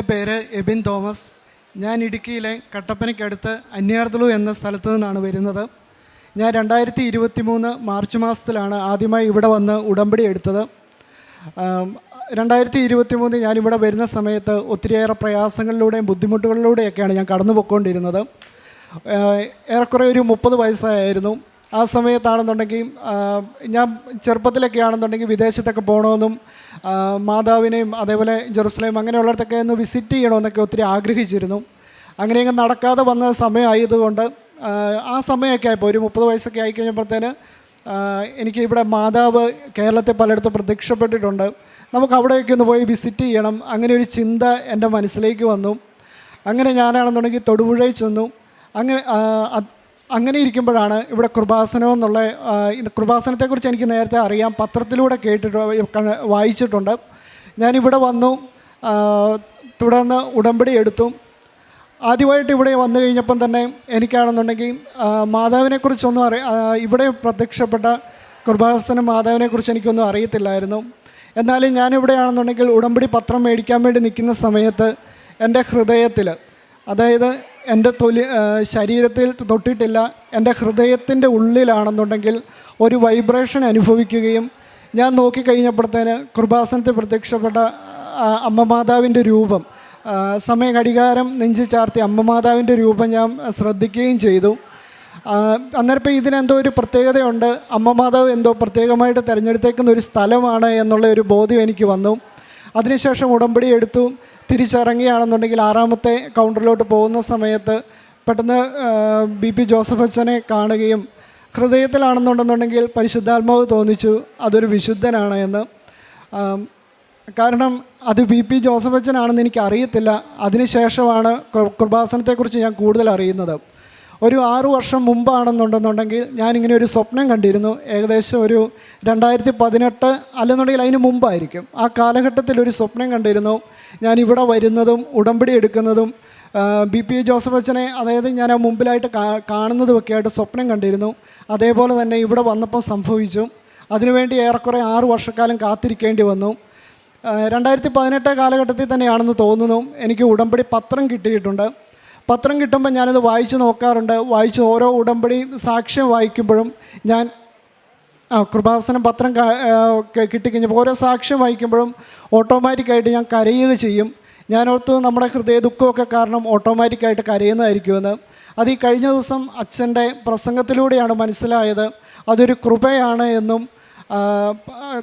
എന്റെ പേര് എബിൻ തോമസ്. ഞാൻ ഇടുക്കിയിലെ കട്ടപ്പനയ്ക്കടുത്ത് അന്യാർത്തുളു എന്ന സ്ഥലത്ത് നിന്നാണ് വരുന്നത്. ഞാൻ രണ്ടായിരത്തി ഇരുപത്തി മൂന്ന് മാർച്ച് മാസത്തിലാണ് ആദ്യമായി ഇവിടെ വന്ന് ഉടമ്പടി എടുത്തത്. രണ്ടായിരത്തി ഇരുപത്തി മൂന്ന് ഞാനിവിടെ വരുന്ന സമയത്ത് ഒത്തിരിയേറെ പ്രയാസങ്ങളിലൂടെയും ബുദ്ധിമുട്ടുകളിലൂടെയൊക്കെയാണ് ഞാൻ കടന്നു പോയിക്കൊണ്ടിരുന്നത് ഏറെക്കുറെ ഒരു മുപ്പത് വയസ്സായിരുന്നു. ആ സമയത്താണെന്നുണ്ടെങ്കിൽ ഞാൻ ചെറുപ്പത്തിലൊക്കെ ആണെന്നുണ്ടെങ്കിൽ വിദേശത്തൊക്കെ പോകണമെന്നും മാതാവിനെയും അതേപോലെ ജെറുസലേം അങ്ങനെയുള്ളിടത്തൊക്കെ ഒന്ന് വിസിറ്റ് ചെയ്യണമെന്നൊക്കെ ഒത്തിരി ആഗ്രഹിച്ചിരുന്നു. അങ്ങനെയൊക്കെ നടക്കാതെ വന്ന സമയമായതുകൊണ്ട് ആ, സമയമൊക്കെ ആയപ്പോൾ ഒരു മുപ്പത് വയസ്സൊക്കെ ആയിക്കഴിഞ്ഞപ്പോഴത്തേന് എനിക്ക് ഇവിടെ മാതാവ് കേരളത്തെ പലയിടത്തും പ്രത്യക്ഷപ്പെട്ടിട്ടുണ്ട്. നമുക്ക് അവിടെയൊക്കെ ഒന്ന് പോയി വിസിറ്റ് ചെയ്യണം. അങ്ങനെ ഒരു ചിന്ത എന്റെ മനസ്സിലേക്ക് വന്നു. അങ്ങനെ ഞാനാണെന്നുണ്ടെങ്കിൽ തൊടുപുഴയിൽ ചെന്നു. അങ്ങനെ അങ്ങനെ ഇരിക്കുമ്പോഴാണ് ഇവിടെ കൃപാസനം എന്നുള്ള കൃപാസനത്തെക്കുറിച്ച് എനിക്ക് നേരത്തെ അറിയാം. പത്രത്തിലൂടെ കേട്ടിട്ട് വായിച്ചിട്ടുണ്ട്. ഞാനിവിടെ വന്നു തുടർന്ന് ഉടമ്പടി എടുത്തു. ആദ്യമായിട്ട് ഇവിടെ വന്നു കഴിഞ്ഞപ്പം തന്നെ എനിക്കാണെന്നുണ്ടെങ്കിൽ മാതാവിനെക്കുറിച്ചൊന്നും അറിയ ഇവിടെ പ്രത്യക്ഷപ്പെട്ട കൃപാസന മാതാവിനെക്കുറിച്ച് എനിക്കൊന്നും അറിയത്തില്ലായിരുന്നു. എന്നാലും ഞാനിവിടെയാണെന്നുണ്ടെങ്കിൽ ഉടമ്പടി പത്രം മേടിക്കാൻ വേണ്ടി നിൽക്കുന്ന സമയത്ത് എന്റെ ഹൃദയത്തിൽ അതായത് എന്റെ തൊലി ശരീരത്തിൽ തൊട്ടിട്ടില്ല എന്റെ ഹൃദയത്തിന്റെ ഉള്ളിലാണെന്നുണ്ടെങ്കിൽ ഒരു വൈബ്രേഷൻ അനുഭവിക്കുകയും ഞാൻ നോക്കിക്കഴിഞ്ഞപ്പോഴത്തേന് കൃപാസനത്തിൽ പ്രത്യക്ഷപ്പെട്ട അമ്മ മാതാവിന്റെ രൂപം സമയഘടികാരം സമയ ഘടികാരം നെഞ്ചു ചാർത്തി അമ്മ മാതാവിന്റെ രൂപം ഞാൻ ശ്രദ്ധിക്കുകയും ചെയ്തു. അന്നേരം ഇപ്പം ഇതിനെന്തോ ഒരു പ്രത്യേകതയുണ്ട്. അമ്മ മാതാവ് എന്തോ പ്രത്യേകമായിട്ട് തിരഞ്ഞെടുത്തേക്കുന്ന ഒരു സ്ഥലമാണ് എന്നുള്ള ഒരു ബോധ്യം എനിക്ക് വന്നു. അതിനുശേഷം ഉടമ്പടി എടുത്തു. തിരിച്ചിറങ്ങിയാണെന്നുണ്ടെങ്കിൽ ആറാമത്തെ കൗണ്ടറിലോട്ട് പോകുന്ന സമയത്ത് പെട്ടെന്ന് ബി പി ജോസഫ് അച്ഛനെ കാണുകയും ഹൃദയത്തിലാണെന്നുണ്ടെന്നുണ്ടെങ്കിൽ പരിശുദ്ധാത്മാവ് തോന്നിച്ചു അതൊരു വിശുദ്ധനാണ് എന്ന്. കാരണം അത് ബി പി ജോസഫ് അച്ഛനാണെന്ന് എനിക്ക് അറിയത്തില്ല അതിനുശേഷമാണ് കൃപാസനത്തെക്കുറിച്ച് ഞാൻ കൂടുതൽ അറിയുന്നത്. ഒരു ആറു വർഷം മുമ്പാണെന്നുണ്ടെന്നുണ്ടെങ്കിൽ ഞാനിങ്ങനെ ഒരു സ്വപ്നം കണ്ടിരുന്നു. ഏകദേശം ഒരു രണ്ടായിരത്തി പതിനെട്ട് അല്ലെന്നുണ്ടെങ്കിൽ അതിന് മുമ്പായിരിക്കും. ആ കാലഘട്ടത്തിൽ ഒരു സ്വപ്നം കണ്ടിരുന്നു. ഞാൻ ഇവിടെ വരുന്നതും ഉടമ്പടി എടുക്കുന്നതും ബി പി ജോസഫ് അച്ഛനെ അതായത് ഞാൻ ആ മുമ്പിലായിട്ട് കാണുന്നതുമൊക്കെ ആയിട്ട് സ്വപ്നം കണ്ടിരുന്നു. അതേപോലെ തന്നെ ഇവിടെ വന്നപ്പോൾ സംഭവിച്ചു. അതിനുവേണ്ടി ഏറെക്കുറെ ആറു വർഷക്കാലം കാത്തിരിക്കേണ്ടി വന്നു. രണ്ടായിരത്തി പതിനെട്ട് കാലഘട്ടത്തിൽ തന്നെയാണെന്ന് തോന്നുന്നു. എനിക്ക് ഉടമ്പടി പത്രം കിട്ടിയിട്ടുണ്ട്. പത്രം കിട്ടുമ്പോൾ ഞാനത് വായിച്ച് നോക്കാറുണ്ട്. വായിച്ച് ഓരോ ഉടമ്പടി സാക്ഷ്യം വായിക്കുമ്പോഴും ഞാൻ ആ കൃപാസനം പത്രം കിട്ടിക്കഴിഞ്ഞപ്പോൾ ഓരോ സാക്ഷ്യം വായിക്കുമ്പോഴും ഓട്ടോമാറ്റിക്കായിട്ട് ഞാൻ കരയുക ചെയ്യും. ഞാൻ ഓർത്ത് നമ്മുടെ ഹൃദയ ദുഃഖമൊക്കെ കാരണം ഓട്ടോമാറ്റിക്കായിട്ട് കരയുന്നതായിരിക്കുമെന്ന്. അത് ഈ കഴിഞ്ഞ ദിവസം അച്ഛന്റെ പ്രസംഗത്തിലൂടെയാണ് മനസ്സിലായത്. അതൊരു കൃപയാണ് എന്നും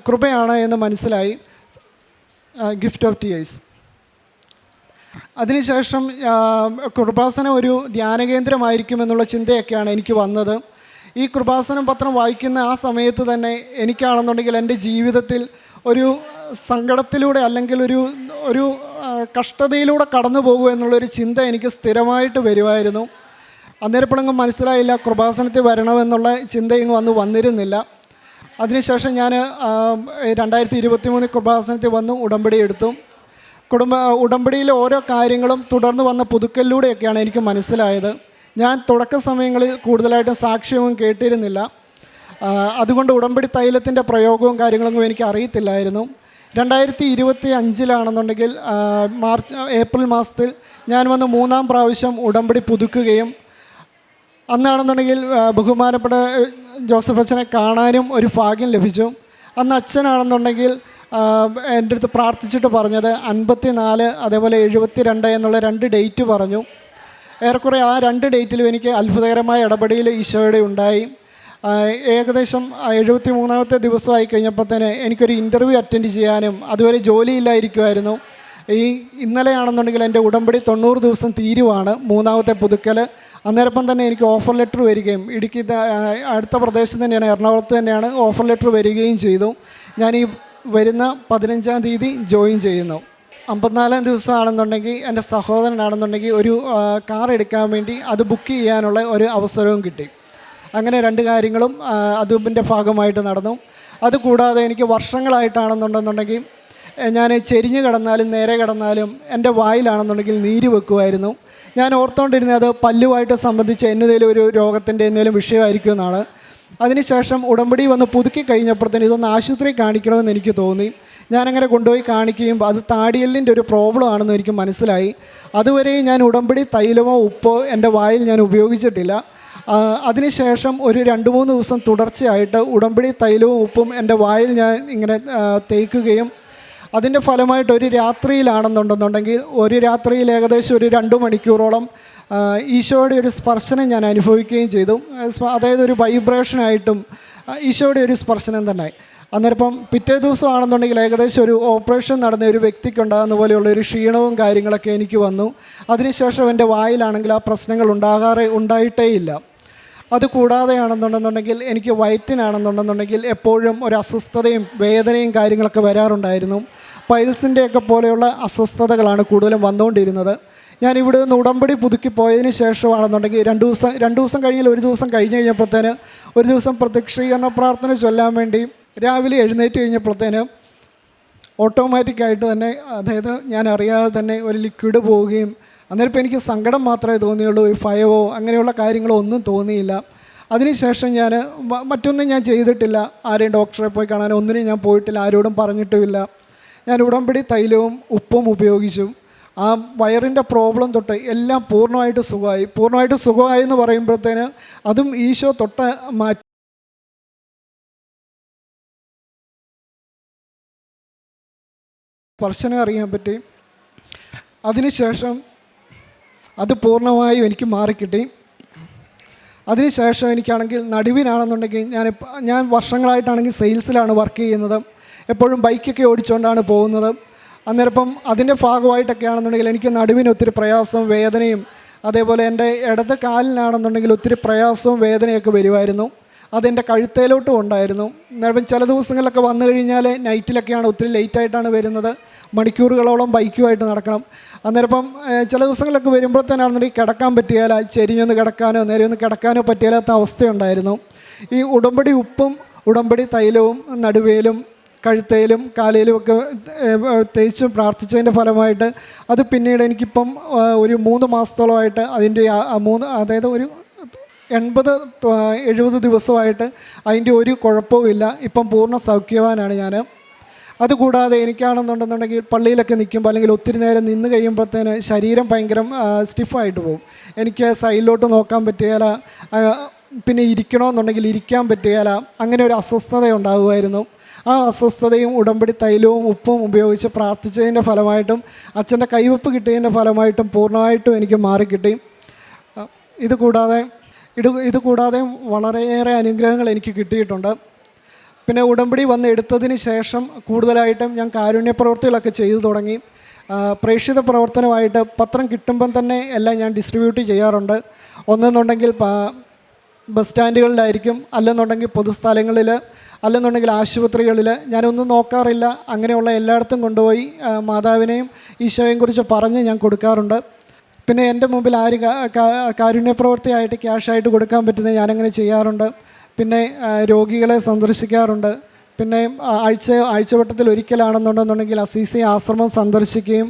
കൃപയാണ് എന്ന് മനസ്സിലായി. Gift of tears. അതിനുശേഷം കൃപാസനം ഒരു ധ്യാന കേന്ദ്രമായിരിക്കുമെന്നുള്ള ചിന്തയൊക്കെയാണ് എനിക്ക് വന്നത്. ഈ കൃപാസനം പത്രം വായിക്കുന്ന ആ സമയത്ത് തന്നെ എനിക്കാണെന്നുണ്ടെങ്കിൽ എന്റെ ജീവിതത്തിൽ ഒരു സങ്കടത്തിലൂടെ അല്ലെങ്കിൽ ഒരു ഒരു കഷ്ടതയിലൂടെ കടന്നു പോകുക എന്നുള്ളൊരു ചിന്ത എനിക്ക് സ്ഥിരമായിട്ട് വരുമായിരുന്നു. അന്നേരപ്പോഴെങ്കിലും മനസ്സിലായില്ല കൃപാസനത്തിൽ വരണമെന്നുള്ള ചിന്തയും വന്ന് വന്നിരുന്നില്ല. അതിനുശേഷം ഞാൻ രണ്ടായിരത്തി ഇരുപത്തി മൂന്ന് കൃപാസനത്തിൽ വന്നു ഉടമ്പടി എടുത്തു. കുടുംബ ഉടമ്പടിയിലെ ഓരോ കാര്യങ്ങളും തുടർന്ന് വന്ന പുതുക്കലിലൂടെയൊക്കെയാണ് എനിക്ക് മനസ്സിലായത്. ഞാൻ തുടക്ക സമയങ്ങളിൽ കൂടുതലായിട്ടും സാക്ഷ്യവും കേട്ടിരുന്നില്ല. അതുകൊണ്ട് ഉടമ്പടി തൈലത്തിന്റെ പ്രയോഗവും കാര്യങ്ങളൊന്നും എനിക്ക് അറിയത്തില്ലായിരുന്നു. രണ്ടായിരത്തി ഇരുപത്തി അഞ്ചിലാണെന്നുണ്ടെങ്കിൽ മാർച്ച് ഏപ്രിൽ മാസത്തിൽ ഞാൻ വന്ന് മൂന്നാം പ്രാവശ്യം ഉടമ്പടി പുതുക്കുകയും അന്നാണെന്നുണ്ടെങ്കിൽ ബഹുമാനപ്പെട്ട ജോസഫ് അച്ഛനെ കാണാനും ഒരു ഭാഗ്യം ലഭിച്ചു. അന്ന് അച്ഛനാണെന്നുണ്ടെങ്കിൽ എന്റെ അടുത്ത് പ്രാർത്ഥിച്ചിട്ട് പറഞ്ഞത് അൻപത്തി നാല് അതേപോലെ എഴുപത്തി രണ്ട് എന്നുള്ള രണ്ട് ഡേറ്റ് പറഞ്ഞു. ഏറെക്കുറെ ആ രണ്ട് ഡേറ്റിലും എനിക്ക് അത്ഭുതകരമായ ഇടപെടൽ ഈശോയുടെ ഉണ്ടായി. ഏകദേശം എഴുപത്തി മൂന്നാമത്തെ ദിവസമായി കഴിഞ്ഞപ്പോഴത്തേന് എനിക്കൊരു ഇന്റർവ്യൂ അറ്റൻഡ് ചെയ്യാനും അതുവരെ ജോലിയില്ലായിരിക്കുമായിരുന്നു. ഈ ഇന്നലെയാണെന്നുണ്ടെങ്കിൽ എന്റെ ഉടമ്പടി തൊണ്ണൂറ് ദിവസം തീരുവാണ് മൂന്നാമത്തെ പുതുക്കൽ അന്നേരപ്പം തന്നെ എനിക്ക് ഓഫർ ലെറ്റർ വരികയും ഇടുക്കി അടുത്ത പ്രദേശത്ത് തന്നെയാണ് എറണാകുളത്ത് തന്നെയാണ് ഓഫർ ലെറ്റർ വരികയും ചെയ്തു. ഞാൻ ഈ വരുന്ന പതിനഞ്ചാം തീയതി ജോയിൻ ചെയ്യുന്നു. അമ്പത്തിനാലാം ദിവസമാണെന്നുണ്ടെങ്കിൽ എന്റെ സഹോദരനാണെന്നുണ്ടെങ്കിൽ ഒരു കാർ എടുക്കാൻ വേണ്ടി അത് ബുക്ക് ചെയ്യാനുള്ള ഒരു അവസരവും കിട്ടി. അങ്ങനെ രണ്ട് കാര്യങ്ങളും അതിന്റെ ഭാഗമായിട്ട് നടന്നു. അതുകൂടാതെ എനിക്ക് വർഷങ്ങളായിട്ടാണെന്നുണ്ടെന്നുണ്ടെങ്കിൽ ഞാൻ ചെരിഞ്ഞ് കിടന്നാലും നേരെ കിടന്നാലും എന്റെ വായിലാണെന്നുണ്ടെങ്കിൽ നീര് വെക്കുമായിരുന്നു. ഞാൻ ഓർത്തുകൊണ്ടിരുന്നത് പല്ലുമായിട്ട് സംബന്ധിച്ച് എന്നതേലും ഒരു രോഗത്തിന്റെ എന്നേലും വിഷയമായിരിക്കും എന്നാണ്. അതിനുശേഷം ഉടമ്പടി വന്ന് പുതുക്കി കഴിഞ്ഞപ്പോഴത്തേന് ഇതൊന്ന് ആശുപത്രി കാണിക്കണമെന്ന് എനിക്ക് തോന്നി. ഞാനങ്ങനെ കൊണ്ടുപോയി കാണിക്കുകയും അത് താടിയലിന്റെ ഒരു പ്രോബ്ലം ആണെന്ന് എനിക്ക് മനസ്സിലായി. അതുവരെയും ഞാൻ ഉടമ്പടി തൈലമോ ഉപ്പോ എന്റെ വായിൽ ഞാൻ ഉപയോഗിച്ചിട്ടില്ല. അതിനുശേഷം ഒരു രണ്ട് മൂന്ന് ദിവസം തുടർച്ചയായിട്ട് ഉടമ്പടി തൈലവും ഉപ്പും എന്റെ വായിൽ ഞാൻ ഇങ്ങനെ തേക്കുകയും അതിന്റെ ഫലമായിട്ട് ഒരു രാത്രിയിലാണെന്നുണ്ടെന്നുണ്ടെങ്കിൽ ഒരു രാത്രിയിൽ ഏകദേശം ഒരു രണ്ട് മണിക്കൂറോളം ഈശോയുടെ ഒരു സ്പർശനം ഞാൻ അനുഭവിക്കുകയും ചെയ്തു. അതായത് ഒരു വൈബ്രേഷനായിട്ടും ഈശോയുടെ ഒരു സ്പർശനം തന്നെ അന്നേരം പിറ്റേ ദിവസമാണെന്നുണ്ടെങ്കിൽ ഏകദേശം ഒരു ഓപ്പറേഷൻ നടന്ന ഒരു വ്യക്തിക്കുണ്ടാകുന്ന പോലെയുള്ള ഒരു ക്ഷീണവും കാര്യങ്ങളൊക്കെ എനിക്ക് വന്നു. അതിനുശേഷം എന്റെ വായിലാണെങ്കിൽ ആ പ്രശ്നങ്ങൾ ഉണ്ടാകാറെ ഉണ്ടായിട്ടേ ഇല്ല അത് കൂടാതെയാണെന്നുണ്ടെന്നുണ്ടെങ്കിൽ എനിക്ക് വയറ്റിനാണെന്നുണ്ടെന്നുണ്ടെങ്കിൽ എപ്പോഴും ഒരു അസ്വസ്ഥതയും വേദനയും കാര്യങ്ങളൊക്കെ വരാറുണ്ടായിരുന്നു. പൈൽസിന്റെയൊക്കെ പോലെയുള്ള അസ്വസ്ഥതകളാണ് കൂടുതലും വന്നുകൊണ്ടിരുന്നത്. ഞാൻ ഇവിടെ നിന്ന് ഉടമ്പടി പുതുക്കി പോയതിന് ശേഷമാണെന്നുണ്ടെങ്കിൽ രണ്ട് ദിവസം രണ്ട് ദിവസം കഴിഞ്ഞാൽ ഒരു ദിവസം കഴിഞ്ഞ് കഴിഞ്ഞപ്പോഴത്തേന് ഒരു ദിവസം പ്രത്യക്ഷീകരണ പ്രാർത്ഥന ചൊല്ലാൻ വേണ്ടി രാവിലെ എഴുന്നേറ്റ് കഴിഞ്ഞപ്പോഴത്തേന് ഓട്ടോമാറ്റിക്കായിട്ട് തന്നെ അതായത് ഞാൻ അറിയാതെ തന്നെ ഒരു ലിക്വിഡ് പോവുകയും അന്നേരം ഇപ്പോൾ എനിക്ക് സങ്കടം മാത്രമേ തോന്നിയുള്ളൂ ഒരു ഭയമോ അങ്ങനെയുള്ള കാര്യങ്ങളോ ഒന്നും തോന്നിയില്ല. അതിനുശേഷം ഞാൻ മറ്റൊന്നും ഞാൻ ചെയ്തിട്ടില്ല. ആരെയും ഡോക്ടറെ പോയി കാണാനോ ഒന്നിനും ഞാൻ പോയിട്ടില്ല ആരോടും പറഞ്ഞിട്ടുമില്ല. ഞാൻ ഉടമ്പടി തൈലവും ഉപ്പും ഉപയോഗിച്ചു. ആ വയറിന്റെ പ്രോബ്ലം തൊട്ട് എല്ലാം പൂർണമായിട്ട് സുഖമായി. പൂർണമായിട്ട് സുഖമായി എന്ന് പറയുമ്പോഴത്തേന് അതും ഈശോ തൊട്ട മാറ്റി സ്പർശനം അറിയാൻ പറ്റി. അതിനുശേഷം അത് പൂർണമായും എനിക്ക് മാറിക്കിട്ടി. അതിനുശേഷം എനിക്കാണെങ്കിൽ നടുവിനാണെന്നുണ്ടെങ്കിൽ ഞാൻ ഞാൻ വർഷങ്ങളായിട്ടാണെങ്കിൽ സെയിൽസിലാണ് വർക്ക് ചെയ്യുന്നത്. എപ്പോഴും ബൈക്കൊക്കെ ഓടിച്ചുകൊണ്ടാണ് പോകുന്നത്. അന്നേരപ്പം അതിന്റെ ഭാഗമായിട്ടൊക്കെ ആണെന്നുണ്ടെങ്കിൽ എനിക്ക് നടുവിന് ഒത്തിരി പ്രയാസവും വേദനയും അതേപോലെ എന്റെ ഇടത് കാലിനാണെന്നുണ്ടെങ്കിൽ ഒത്തിരി പ്രയാസവും വേദനയൊക്കെ വരുമായിരുന്നു. അതെന്റെ കഴുത്തേലോട്ടും ഉണ്ടായിരുന്നു. അന്നേരം ചില ദിവസങ്ങളിലൊക്കെ വന്നു കഴിഞ്ഞാൽ നൈറ്റിലൊക്കെയാണ് ഒത്തിരി ലേറ്റായിട്ടാണ് വരുന്നത്. മണിക്കൂറുകളോളം ബൈക്കുമായിട്ട് നടക്കണം. അന്നേരപ്പം ചില ദിവസങ്ങളിലൊക്കെ വരുമ്പോഴത്തേനാണെന്നുണ്ടെങ്കിൽ കിടക്കാൻ പറ്റിയാൽ ചെരിഞ്ഞൊന്ന് കിടക്കാനോ നേരെ ഒന്ന് കിടക്കാനോ പറ്റിയാലാത്ത അവസ്ഥയുണ്ടായിരുന്നു. ഈ ഉടമ്പടി ഉപ്പും ഉടമ്പടി തൈലവും നടുവേലും കഴുത്തേലും കാലയിലും ഒക്കെ തേച്ച് പ്രാർത്ഥിച്ചതിന്റെ ഫലമായിട്ട് അത് പിന്നീട് എനിക്കിപ്പം ഒരു മൂന്ന് മാസത്തോളമായിട്ട് അതിന്റെ മൂന്ന് അതായത് ഒരു എൺപത് എഴുപത് ദിവസമായിട്ട് അതിന്റെ ഒരു കുഴപ്പവുമില്ല ഇപ്പം പൂർണ സൗഖ്യവാനാണ് ഞാൻ അതുകൂടാതെ എനിക്കാണെന്നുണ്ടെന്നുണ്ടെങ്കിൽ പള്ളിയിലൊക്കെ നിൽക്കുമ്പോൾ അല്ലെങ്കിൽ ഒത്തിരി നേരം നിന്ന് കഴിയുമ്പോഴത്തേന് ശരീരം ഭയങ്കര സ്റ്റിഫായിട്ട് പോകും. എനിക്ക് സൈഡിലോട്ട് നോക്കാൻ പറ്റിയാല പിന്നെ ഇരിക്കണമെന്നുണ്ടെങ്കിൽ ഇരിക്കാൻ പറ്റിയാല അങ്ങനെ ഒരു അസ്വസ്ഥത ഉണ്ടാകുമായിരുന്നു ആ അസ്വസ്ഥതയും ഉടമ്പടി തൈലവും ഉപ്പും ഉപയോഗിച്ച് പ്രാർത്ഥിച്ചതിന്റെ ഫലമായിട്ടും അച്ഛന്റെ കൈവപ്പ് കിട്ടിയതിന്റെ ഫലമായിട്ടും പൂർണമായിട്ടും എനിക്ക് മാറിക്കിട്ടി. ഇത് കൂടാതെ ഇത് ഇത് കൂടാതെ വളരെയേറെ അനുഗ്രഹങ്ങൾ എനിക്ക് കിട്ടിയിട്ടുണ്ട്. പിന്നെ ഉടമ്പടി വന്ന് എടുത്തതിന് ശേഷം കൂടുതലായിട്ടും ഞാൻ കാരുണ്യ പ്രവർത്തികളൊക്കെ ചെയ്തു തുടങ്ങി. പ്രേക്ഷിത പ്രവർത്തനമായിട്ട് പത്രം കിട്ടുമ്പം തന്നെ എല്ലാം ഞാൻ ഡിസ്ട്രിബ്യൂട്ട് ചെയ്യാറുണ്ട്. ഒന്നെന്നുണ്ടെങ്കിൽ ബസ് സ്റ്റാൻഡുകളിലായിരിക്കും. അല്ലെന്നുണ്ടെങ്കിൽ പൊതുസ്ഥലങ്ങളിൽ അല്ലെന്നുണ്ടെങ്കിൽ ആശുപത്രികളിൽ ഞാനൊന്നും നോക്കാറില്ല. അങ്ങനെയുള്ള എല്ലായിടത്തും കൊണ്ടുപോയി മാതാവിനെയും ഈശോയെയും കുറിച്ച് പറഞ്ഞ് ഞാൻ കൊടുക്കാറുണ്ട്. പിന്നെ എന്റെ മുമ്പിൽ ആര് കാരുണ്യപ്രവൃത്തിയായിട്ട് ക്യാഷായിട്ട് കൊടുക്കാൻ പറ്റുന്നത് ഞാനങ്ങനെ ചെയ്യാറുണ്ട്. പിന്നെ രോഗികളെ സന്ദർശിക്കാറുണ്ട്. പിന്നെ ആഴ്ച ആഴ്ചവട്ടത്തിൽ ഒരിക്കലാണെന്നുണ്ടെന്നുണ്ടെങ്കിൽ അസീസി ആശ്രമം സന്ദർശിക്കുകയും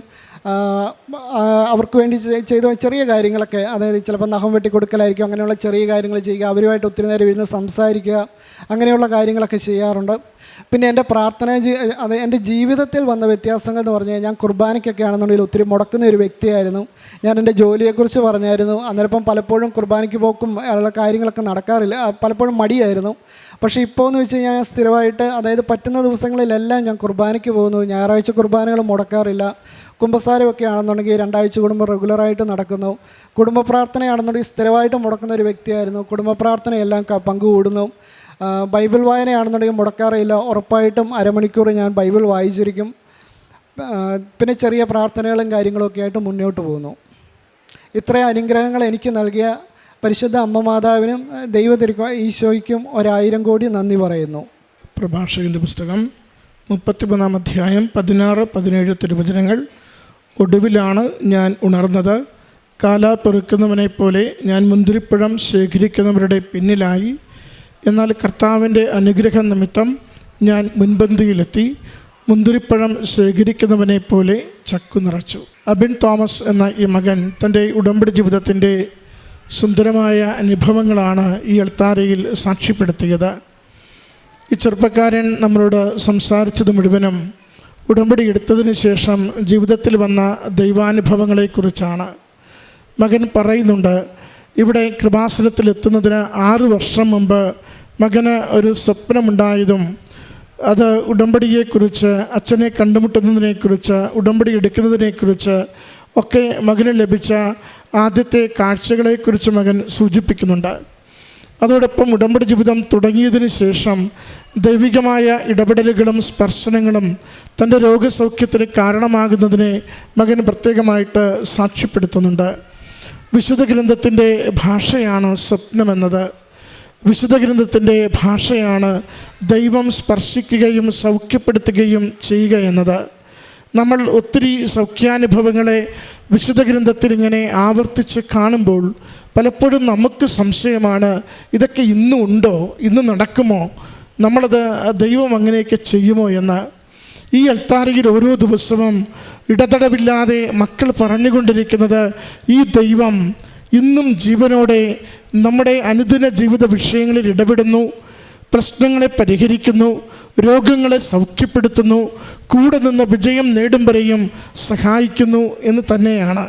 അവർക്ക് വേണ്ടി ചെയ്ത ചെറിയ കാര്യങ്ങളൊക്കെ അതായത് ചിലപ്പോൾ നഖം വെട്ടിക്കൊടുക്കലായിരിക്കും അങ്ങനെയുള്ള ചെറിയ കാര്യങ്ങൾ ചെയ്യുക അവരുമായിട്ട് ഒത്തിരി നേരം ഇരുന്ന് സംസാരിക്കുക അങ്ങനെയുള്ള കാര്യങ്ങളൊക്കെ ചെയ്യാറുണ്ട്. പിന്നെ എന്റെ പ്രാർത്ഥന അത് എന്റെ ജീവിതത്തിൽ വന്ന വ്യത്യാസങ്ങൾ എന്ന് പറഞ്ഞു കഴിഞ്ഞാൽ ഞാൻ കുർബാനയ്ക്കൊക്കെ ആണെന്നുണ്ടെങ്കിൽ ഒത്തിരി മുടക്കുന്ന ഒരു വ്യക്തിയായിരുന്നു. ഞാൻ എന്റെ ജോലിയെക്കുറിച്ച് പറഞ്ഞായിരുന്നു. അന്നേരപ്പം പലപ്പോഴും കുർബാനയ്ക്ക് പോക്കും ഉള്ള കാര്യങ്ങളൊക്കെ നടക്കാറില്ല. പലപ്പോഴും മടിയായിരുന്നു. പക്ഷേ ഇപ്പോൾ എന്ന് വെച്ച് കഴിഞ്ഞാൽ ഞാൻ സ്ഥിരമായിട്ട് അതായത് പറ്റുന്ന ദിവസങ്ങളിലെല്ലാം ഞാൻ കുർബാനയ്ക്ക് പോകുന്നു. ഞായറാഴ്ച കുർബാനകൾ മുടക്കാറില്ല. കുമ്പസാരമൊക്കെ ആണെന്നുണ്ടെങ്കിൽ രണ്ടാഴ്ച കുടുംബം റെഗുലറായിട്ട് നടക്കുന്നു. കുടുംബ പ്രാർത്ഥനയാണെന്നുണ്ടെങ്കിൽ സ്ഥിരമായിട്ട് മുടക്കുന്ന ഒരു വ്യക്തിയായിരുന്നു. കുടുംബ പ്രാർത്ഥനയെല്ലാം പങ്കുകൂടുന്നു. ബൈബിൾ വായനയാണെന്നുണ്ടെങ്കിൽ മുടക്കാറില്ല ഉറപ്പായിട്ടും അരമണിക്കൂർ ഞാൻ ബൈബിൾ വായിച്ചിരിക്കും. പിന്നെ ചെറിയ പ്രാർത്ഥനകളും കാര്യങ്ങളൊക്കെ ആയിട്ട് മുന്നോട്ട് പോകുന്നു. ഇത്രയും അനുഗ്രഹങ്ങൾ എനിക്ക് നൽകിയ പരിശുദ്ധ അമ്മ മാതാവിനും ദൈവ തിരുക്ക ഈശോയ്ക്കും ഒരായിരം കോടി നന്ദി പറയുന്നു. പ്രഭാഷകന്റെ പുസ്തകം മുപ്പത്തിമൂന്നാം അധ്യായം പതിനാറ് പതിനേഴ് തിരുവചനങ്ങൾ. ഒടുവിലാണ് ഞാൻ ഉണർന്നത്. കാലാ പെറുക്കുന്നവനെ പോലെ ഞാൻ മുന്തിരിപ്പഴം ശേഖരിക്കുന്നവരുടെ പിന്നിലായി. എന്നാൽ കർത്താവിന്റെ അനുഗ്രഹ നിമിത്തം ഞാൻ മുൻപന്തിയിലെത്തി. മുന്തിരിപ്പഴം ശേഖരിക്കുന്നവനെ പോലെ ചക്കു നിറച്ചു. അബിൻ തോമസ് എന്ന ഈ മകൻ തന്റെ ഉടമ്പടി ജീവിതത്തിന്റെ സുന്ദരമായ അനുഭവങ്ങളാണ് ഈ എൽത്താരയിൽ സാക്ഷ്യപ്പെടുത്തിയത്. ഈ ചെറുപ്പക്കാരൻ നമ്മളോട് സംസാരിച്ചത് മുഴുവനും ഉടമ്പടി എടുത്തതിന് ശേഷം ജീവിതത്തിൽ വന്ന ദൈവാനുഭവങ്ങളെക്കുറിച്ചാണ്. മകൻ പറയുന്നുണ്ട് ഇവിടെ കൃപാസനത്തിൽ എത്തുന്നതിന് ആറ് വർഷം മുമ്പ് മകന് ഒരു സ്വപ്നമുണ്ടായതും അത് ഉടമ്പടിയെക്കുറിച്ച് അച്ഛനെ കണ്ടുമുട്ടുന്നതിനെക്കുറിച്ച് ഉടമ്പടി എടുക്കുന്നതിനെക്കുറിച്ച് ഒക്കെ മകന് ലഭിച്ച ആദ്യത്തെ കാഴ്ചകളെക്കുറിച്ച് മകൻ സൂചിപ്പിക്കുന്നുണ്ട്. അതോടൊപ്പം ഉടമ്പടി ജീവിതം തുടങ്ങിയതിന് ശേഷം ദൈവികമായ ഇടപെടലുകളും സ്പർശനങ്ങളും തന്റെ രോഗസൗഖ്യത്തിന് കാരണമാകുന്നതിനെ മകൻ പ്രത്യേകമായിട്ട് സാക്ഷ്യപ്പെടുത്തുന്നുണ്ട്. വിശുദ്ധ ഗ്രന്ഥത്തിന്റെ ഭാഷയാണ് സ്വപ്നമെന്നത് വിശുദ്ധ ഗ്രന്ഥത്തിന്റെ ഭാഷയാണ് ദൈവം സ്പർശിക്കുകയും സൗഖ്യപ്പെടുത്തുകയും ചെയ്യുക എന്നത്. നമ്മൾ ഒത്തിരി സൗഖ്യാനുഭവങ്ങളെ വിശുദ്ധ ഗ്രന്ഥത്തിൽ ഇങ്ങനെ ആവർത്തിച്ച് കാണുമ്പോൾ പലപ്പോഴും നമുക്ക് സംശയമാണ് ഇതൊക്കെ ഇന്നും ഉണ്ടോ ഇന്ന് നടക്കുമോ നമ്മളത് ദൈവം അങ്ങനെയൊക്കെ ചെയ്യുമോ എന്ന്. ഈ അൽത്താരയിൽ ഓരോ ദിവസവും ഇടതടവില്ലാതെ മക്കൾ പറഞ്ഞുകൊണ്ടിരിക്കുന്നത് ഈ ദൈവം ഇന്നും ജീവനോടെ നമ്മുടെ അനുദിന ജീവിത വിഷയങ്ങളിൽ ഇടപെടുന്നു. പ്രശ്നങ്ങളെ പരിഹരിക്കുന്നു രോഗങ്ങളെ സൗഖ്യപ്പെടുത്തുന്നു കൂടെ നിന്ന് വിജയം നേടും സഹായിക്കുന്നു എന്ന് തന്നെയാണ്.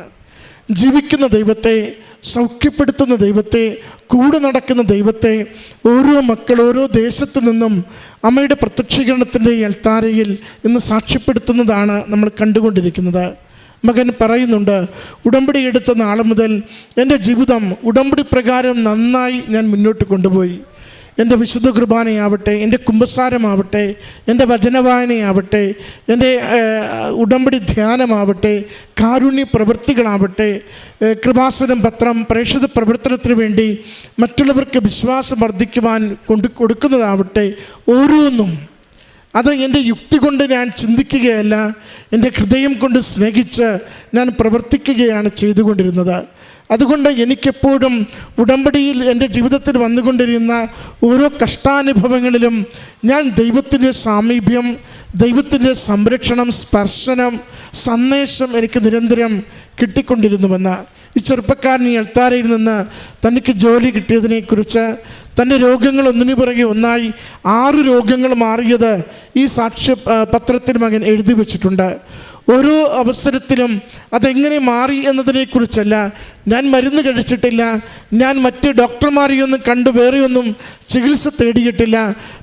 ജീവിക്കുന്ന ദൈവത്തെ സൗഖ്യപ്പെടുത്തുന്ന ദൈവത്തെ കൂടെ നടക്കുന്ന ദൈവത്തെ ഓരോ മക്കൾ ഓരോ ദേശത്തു നിന്നും അമ്മയുടെ പ്രത്യക്ഷീകരണത്തിന്റെ ഈ അൽത്താരയിൽ ഇന്ന് സാക്ഷ്യപ്പെടുത്തുന്നതാണ് നമ്മൾ കണ്ടുകൊണ്ടിരിക്കുന്നത്. മകൻ പറയുന്നുണ്ട് ഉടമ്പടി എടുത്ത നാൾ മുതൽ എന്റെ ജീവിതം ഉടമ്പടി പ്രകാരം നന്നായി ഞാൻ മുന്നോട്ട് കൊണ്ടുപോയി. എന്റെ വിശുദ്ധ കുർബാനയാവട്ടെ എന്റെ കുംഭസാരമാവട്ടെ എന്റെ വചനവായനയാവട്ടെ എന്റെ ഉടമ്പടി ധ്യാനമാവട്ടെ കാരുണ്യ പ്രവൃത്തികളാവട്ടെ കൃപാസനം പത്രം പ്രേക്ഷിത പ്രവർത്തനത്തിന് വേണ്ടി മറ്റുള്ളവർക്ക് വിശ്വാസം വർദ്ധിക്കുവാൻ കൊണ്ട് കൊടുക്കുന്നതാവട്ടെ ഓരോന്നും. അത് എന്റെ യുക്തി കൊണ്ട് ഞാൻ ചിന്തിക്കുകയല്ല എന്റെ ഹൃദയം കൊണ്ട് സ്നേഹിച്ച് ഞാൻ പ്രവർത്തിക്കുകയാണ് ചെയ്തുകൊണ്ടിരുന്നത്. അതുകൊണ്ട് എനിക്കെപ്പോഴും ഉടമ്പടിയിൽ എന്റെ ജീവിതത്തിൽ വന്നുകൊണ്ടിരുന്ന ഓരോ കഷ്ടാനുഭവങ്ങളിലും ഞാൻ ദൈവത്തിന്റെ സാമീപ്യം ദൈവത്തിന്റെ സംരക്ഷണം സ്പർശനം സന്ദേശം എനിക്ക് നിരന്തരം കിട്ടിക്കൊണ്ടിരുന്നുവെന്ന്. ഈ ചെറുപ്പക്കാരൻ ഈ എൾത്താരയിൽ നിന്ന് തനിക്ക് ജോലി കിട്ടിയതിനെക്കുറിച്ച് തന്റെ രോഗങ്ങൾ ഒന്നിനു പുറകെ ഒന്നായി ആറ് രോഗങ്ങൾ മാറിയത് ഈ സാക്ഷ്യ പത്രത്തിൽ മകൻ എഴുതി വച്ചിട്ടുണ്ട്. ഓരോ അവസരത്തിലും അതെങ്ങനെ മാറി എന്നതിനെക്കുറിച്ചല്ല ഞാൻ മരുന്ന് കഴിച്ചിട്ടില്ല ഞാൻ മറ്റ് ഡോക്ടർമാരെയൊന്നും കണ്ടു വേറെയൊന്നും ചികിത്സ തേടിയിട്ടില്ല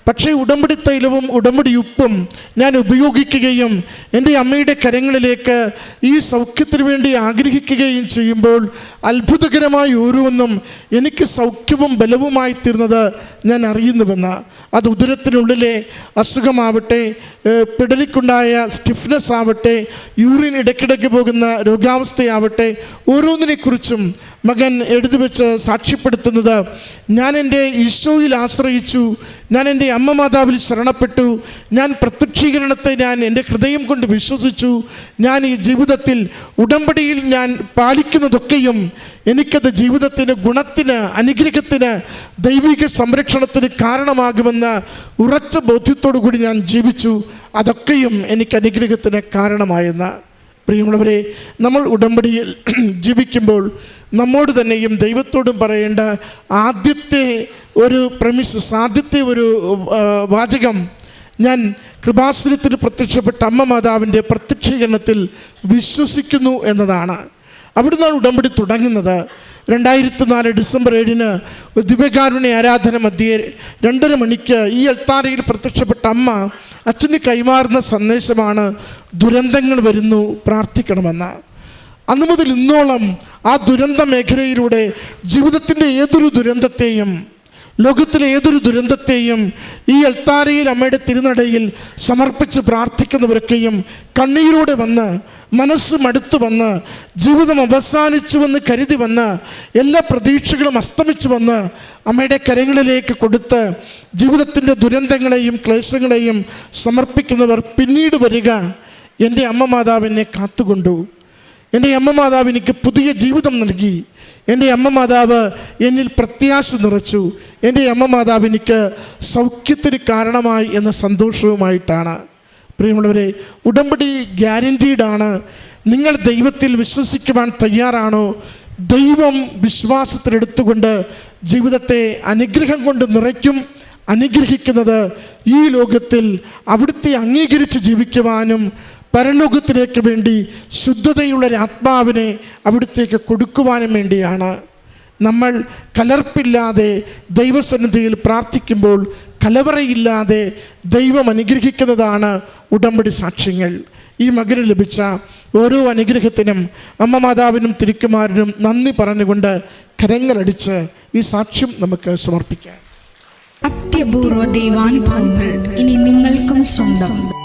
പക്ഷേ ഉടമ്പടി തൈലവും ഉടമ്പടി ഉപ്പും ഞാൻ ഉപയോഗിക്കുകയും എന്റെ അമ്മയുടെ കരങ്ങളിലേക്ക് ഈ സൗഖ്യത്തിന് വേണ്ടി ആഗ്രഹിക്കുകയും ചെയ്യുമ്പോൾ അത്ഭുതകരമായ ഓരോന്നും എനിക്ക് സൗഖ്യവും ബലവുമായി തീർന്നത് ഞാൻ അറിയുന്നുവെന്ന്. അത് ഉദരത്തിനുള്ളിലെ അസുഖമാവട്ടെ പിടലിക്കുണ്ടായ സ്റ്റിഫ്നെസ് ആവട്ടെ യൂറിൻ ഇടയ്ക്കിടയ്ക്ക് പോകുന്ന രോഗാവസ്ഥയാവട്ടെ ഓരോന്നിനെക്കുറിച്ചും മകൻ എടുത്തു വെച്ച് സാക്ഷ്യപ്പെടുത്തുന്നത് ഞാൻ എന്റെ ഈശോയിൽ ആശ്രയിച്ചു ഞാൻ എന്റെ അമ്മ മാതാവിൽ ശരണപ്പെട്ടു ഞാൻ പ്രത്യക്ഷീകരണത്തെ ഞാൻ എന്റെ ഹൃദയം കൊണ്ട് വിശ്വസിച്ചു ഞാൻ ഈ ജീവിതത്തിൽ ഉടമ്പടിയിൽ ഞാൻ പാലിക്കുന്നതൊക്കെയും എനിക്കത് ജീവിതത്തിന് ഗുണത്തിന് അനുഗ്രഹത്തിന് ദൈവിക സംരക്ഷണത്തിന് കാരണമാകുമെന്ന ഉറച്ച ബോധ്യത്തോടു കൂടി ഞാൻ ജീവിച്ചു. അതൊക്കെയും എനിക്ക് അനുഗ്രഹത്തിന് കാരണമായെന്ന് പ്രിയമുള്ളവരെ നമ്മൾ ഉടമ്പടിയിൽ ജീവിക്കുമ്പോൾ നമ്മോട് തന്നെയും ദൈവത്തോടും പറയേണ്ട ആദ്യത്തെ ഒരു പ്രമിസസ് ആദ്യത്തെ ഒരു വാചകം ഞാൻ കൃപാസനത്തിൽ പ്രത്യക്ഷപ്പെട്ട അമ്മ മാതാവിന്റെ പ്രത്യക്ഷീകരണത്തിൽ വിശ്വസിക്കുന്നു എന്നതാണ്. അവിടുന്നാണ് ഉടമ്പടി തുടങ്ങുന്നത്. രണ്ടായിരത്തി നാല് ഡിസംബർ ഏഴിന് ദിവ്യകാരുണ്യ ആരാധന മധ്യേ രണ്ടര മണിക്ക് ഈ അൽത്താരയിൽ പ്രത്യക്ഷപ്പെട്ട അമ്മ അച്ഛന് കൈമാറുന്ന സന്ദേശമാണ് ദുരന്തങ്ങൾ വരുന്നു പ്രാർത്ഥിക്കണമെന്ന്. അന്ന് മുതൽ ഇന്നോളം ആ ദുരന്ത മേഖലയിലൂടെ ജീവിതത്തിന്റെ ഏതൊരു ദുരന്തത്തെയും ലോകത്തിലെ ഏതൊരു ദുരന്തത്തെയും ഈ അൽത്താരയിൽ അമ്മയുടെ തിരുനടയിൽ സമർപ്പിച്ച് പ്രാർത്ഥിക്കുന്നവരൊക്കെയും കണ്ണീരോടെ വന്ന് മനസ്സ് മടുത്തു വന്ന് ജീവിതം അവസാനിച്ചുവെന്ന് കരുതി വന്ന് എല്ലാ പ്രതീക്ഷകളും അസ്തമിച്ചു വന്ന് അമ്മയുടെ കരങ്ങളിലേക്ക് കൊടുത്ത് ജീവിതത്തിന്റെ ദുരന്തങ്ങളെയും ക്ലേശങ്ങളെയും സമർപ്പിക്കുന്നവർ പിന്നീട് വരിക എന്റെ അമ്മ മാതാവിനെ കാത്തുകൊണ്ടു. എന്റെ അമ്മ മാതാവ് എനിക്ക് പുതിയ ജീവിതം നൽകി. എന്റെ അമ്മ മാതാവ് എന്നിൽ പ്രത്യാശ നിറച്ചു. എന്റെ അമ്മ മാതാവ് എനിക്ക് സൗഖ്യത്തിന് കാരണമായി എന്ന സന്തോഷവുമായിട്ടാണ്. പ്രിയമുള്ളവരെ ഉടമ്പടി ഗ്യാരന്റീഡാണ് നിങ്ങൾ ദൈവത്തിൽ വിശ്വസിക്കുവാൻ തയ്യാറാണോ? ദൈവം വിശ്വാസത്തിലെടുത്തുകൊണ്ട് ജീവിതത്തെ അനുഗ്രഹം കൊണ്ട് നിറയ്ക്കും അനുഗ്രഹിക്കുന്നത് ഈ ലോകത്തിൽ അവിടുത്തെ അംഗീകരിച്ച് ജീവിക്കുവാനും പരലോകത്തിലേക്ക് വേണ്ടി ശുദ്ധതയുള്ള ഒരു ആത്മാവിനെ അവിടത്തേക്ക് കൊടുക്കുവാനും വേണ്ടിയാണ്. നമ്മൾ കലർപ്പില്ലാതെ ദൈവസന്നിധിയിൽ പ്രാർത്ഥിക്കുമ്പോൾ കലവറയില്ലാതെ ദൈവം അനുഗ്രഹിക്കുന്നതാണ് ഉടമ്പടി സാക്ഷ്യങ്ങൾ. ഈ മകന് ലഭിച്ച ഓരോ അനുഗ്രഹത്തിനും അമ്മ മാതാവിനും തിരുക്കുമാരനും നന്ദി പറഞ്ഞുകൊണ്ട് കരങ്ങളടിച്ച് ഈ സാക്ഷ്യം നമുക്ക് സമർപ്പിക്കാം. അത്യപൂർവ ദൈവാനുഭവങ്ങൾ ഇനി നിങ്ങൾക്കും സ്വന്തം.